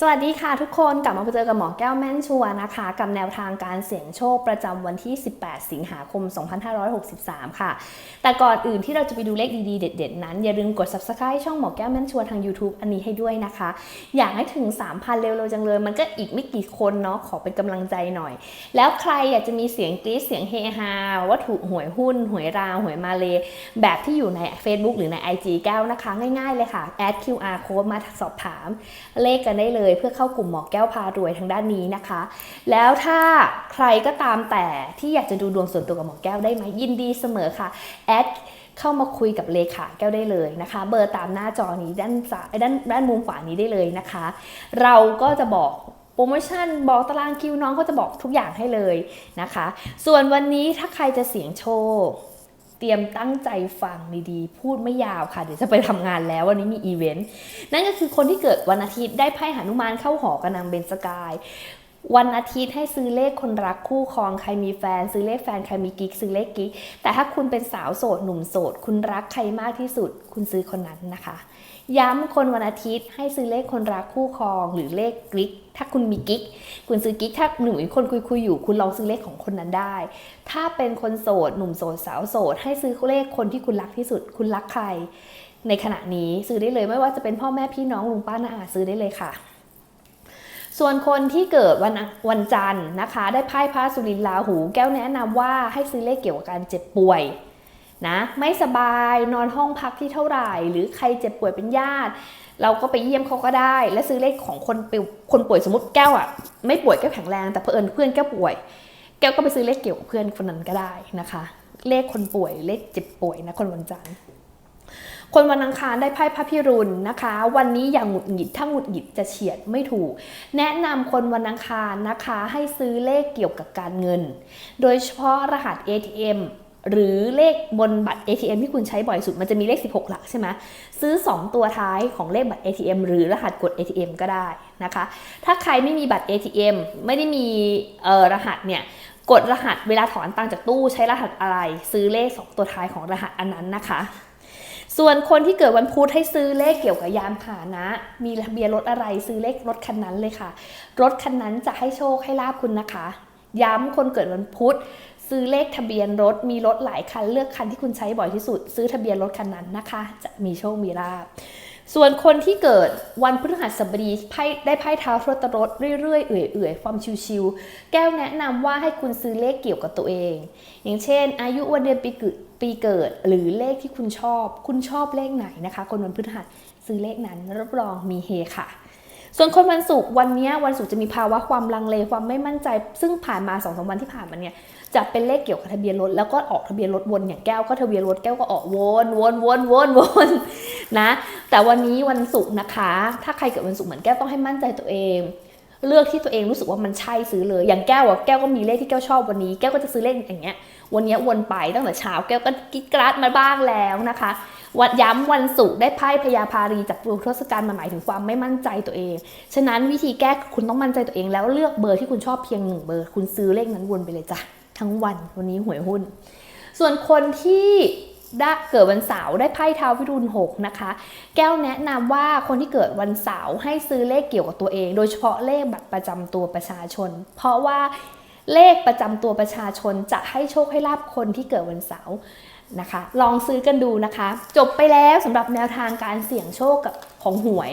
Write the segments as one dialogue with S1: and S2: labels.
S1: สวัสดีค่ะทุกคนกลับมาเจอกับหมอแก้วแม่นชัวนะคะ กับแนวทางการเสี่ยงโชคประจำวันที่ 18 สิงหาคม 2563 ค่ะ แต่ก่อนอื่นที่เราจะไปดูเลขดีๆ เด็ด ๆ นั้น อย่าลืมกด subscribe ช่องหมอแก้วแม่นชัวทาง YouTube อันนี้ให้ด้วยนะคะ อยากให้ถึง 3,000 เร็วๆจังเลย มันก็อีกไม่กี่คนเนาะขอเป็นกำลังใจหน่อย แล้วใครอยากจะมีเสียงกรี๊ดเสียงเฮฮาว่าถูกหวยหุ้น หวยราวหวยมาเล แบบที่อยู่ใน Facebook หรือใน IG แก้วนะคะ ง่ายๆเลยค่ะ add QR code มาสอบถามเลขกันได้เลยเพื่อเข้ากลุ่มหมอแก้วพารวยทางด้านนี้นะคะ แล้วถ้าใครก็ตามแต่ที่อยากจะดูดวงส่วนตัวกับหมอแก้วได้ไหมยินดีเสมอค่ะแอดเข้ามาคุยกับเลขาแก้วได้เลยนะคะ เบอร์ตามหน้าจอนี้ด้านซ้ายด้านด้านมุมขวานี้ได้เลยนะคะ เราก็จะบอกโปรโมชั่นบอกตารางคิวน้องก็จะบอกทุกอย่างให้เลยนะคะ ส่วนวันนี้ถ้าใครจะเสี่ยงโชค เตรียมตั้งใจฟังดีๆ พูดไม่ยาวค่ะ เดี๋ยวจะไปทำงานแล้ววันนี้มีอีเวนต์ นั่นก็คือคนที่เกิดวันอาทิตย์ได้ไพ่หานุมานเข้าหอกับนางเบนสกาย วันอาทิตย์ให้ซื้อเลขคนรักคู่ครองใครมีแฟน ซื้อเลขแฟนใครมีกิ๊กซื้อเลขกิ๊กแต่ถ้าคุณเป็นสาวโสดหนุ่มโสด คุณรักใครมากที่สุด คุณซื้อคนนั้นนะคะ ย้ำคนวันอาทิตย์ให้ซื้อเลขคนรักคู่ครองหรือเลขกิ๊กถ้าคุณมีกิ๊กคุณซื้อกิ๊กถ้าหนุ่มคนคุยคุยอยู่ คุณลองซื้อเลขของคนนั้นได้ ถ้าเป็นคนโสดหนุ่มโสดสาวโสด ให้ซื้อเลขคนที่คุณรักที่สุด คุณรักใคร ในขณะนี้ซื้อได้เลยไม่ว่าจะเป็นพ่อแม่พี่น้องลุงป้าน้าอาซื้อได้เลยค่ะ ส่วนคนที่เกิดวันวันจันทร์นะคะ ได้ไพ่พระสุรินทร์ลาหู แก้วแนะนำว่าให้ซื้อเลขเกี่ยวกับการเจ็บป่วยนะไม่สบายนอนห้องพักที่เท่าไหร่ หรือใครเจ็บป่วยเป็นญาติ เราก็ไปเยี่ยมเขาก็ได้ และซื้อเลขของคนปคนป่วยสมมติแก้วอะไม่ป่วยแก้วแข็งแรงแต่เผอิญเพื่อนแก้วป่วย แก้วก็ไปซื้อเลขเกี่ยวกับเพื่อนคนนั้นก็ได้นะคะ เลขคนป่วยเลขเจ็บป่วยนะคนวันจันทร์ คนวันอังคารได้ไพ่พระพิรุณนะคะ วันนี้อย่างหงุดหงิดถ้าหงุดหงิดจะเฉียดไม่ถูก แนะนำคนวันอังคารนะคะให้ซื้อเลขเกี่ยวกับการเงิน โดยเฉพาะรหัส ATM หรือเลขบนบัตร ATM ที่คุณใช้บ่อยสุดมันจะมีเลข 16 หลักใช่ไหมซื้อ 2 ตัวท้ายของเลขบัตร ATM หรือรหัสกด ATM ก็ได้นะคะ ถ้าใครไม่มีบัตร ATM ไม่ได้มีเอ่อรหัสเนี่ยกดรหัสเวลาถอนตังค์จากตู้ใช้รหัสอะไร ซื้อเลข 2 ตัวท้ายของรหัสอันนั้นนะคะ ส่วนคนที่เกิดวันพุธให้ซื้อเลขเกี่ยวกับยานพาหนะ มีทะเบียนรถอะไรซื้อเลขรถคันนั้นเลยค่ะ รถคันนั้นจะให้โชคให้ลาบคุณนะคะ ย้ำคนเกิดวันพุธซื้อเลขทะเบียนรถมีรถหลายคันเลือกคันที่คุณใช้บ่อยที่สุด ซื้อทะเบียนรถคันนั้นนะคะ จะมีโชคมีลาบ ส่วนคนที่เกิดวันพฤหัสบดีไพ่ได้ไพ่เท้าทรตรสเรื่อยๆ เอื่อยๆ ความชิวๆ แก้วแนะนำว่าให้คุณซื้อเลขเกี่ยวกับตัวเอง อย่างเช่น อายุวันเดือนปีเกิดปีเกิดหรือเลขที่คุณชอบ คุณชอบเลขไหนนะคะ คนวันพฤหัสซื้อเลขนั้นรับรองมีเฮค่ะ ส่วนคนวันศุกร์วันนี้วันศุกร์จะมีภาวะความลังเลความไม่มั่นใจ ซึ่งผ่านมา2อสวันที่ผ่านมาเนี่ยจะเป็นเลขเกี่ยวกับทะเบียนรถแล้วก็ออกทะเบียนรถวนอย่างแก้วก็ทะเบียนรถแก้วก็ออกวนวนวนวนวนนะแต่วันนี้วันศุกร์นะคะ ถ้าใครเกิดวันศุกร์เหมือนแก้วต้องให้มั่นใจตัวเองเลือกที่ตัวเองรู้สึกว่ามันใช่ซื้อเลย อย่างแก้วอะแก้วก็มีเลขที่แก้วชอบวันนี้ แก้วก็จะซื้อเลขอย่างเงี้ย วันนี้วนไปตั้งแต่เช้าแก้วก็กิ๊กกราดมาบ้างแล้วนะคะ วันย้ำวันศุกร์ได้ไพ่พยาพารีจากดวงทศกัณฐ์มาหมายถึงความไม่มั่นใจตัวเอง ฉะนั้นวิธีแก้คุณต้องมั่นใจตัวเองแล้วเลือกเบอร์ที่คุณชอบเพียงหนึ่งเบอร์ คุณซื้อเลขนั้นวนไปเลยจ้ะทั้งวันวันนี้หวยหุ้น ส่วนคนที่ได้เกิดวันเสาร์ได้ไพ่เท้าวิรุณหกนะคะ แก้วแนะนำว่าคนที่เกิดวันเสาร์ให้ซื้อเลขเกี่ยวกับตัวเอง โดยเฉพาะเลขบัตรประจำตัวประชาชน เพราะว่าเลขประจำตัวประชาชนจะให้โชคให้ลาบคนที่เกิดวันเสาร์ นะคะ ลองซื้อกันดูนะคะ จบไปแล้วสำหรับแนวทางการเสี่ยงโชคกับของหวย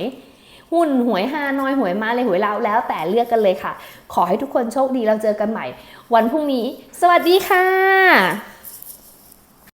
S1: หุ้นหวยฮานอยหวยมาเลยหวยลาวแล้วแต่เลือกกันเลยค่ะ ขอให้ทุกคนโชคดีเราเจอกันใหม่ วันพรุ่งนี้ สวัสดีค่ะ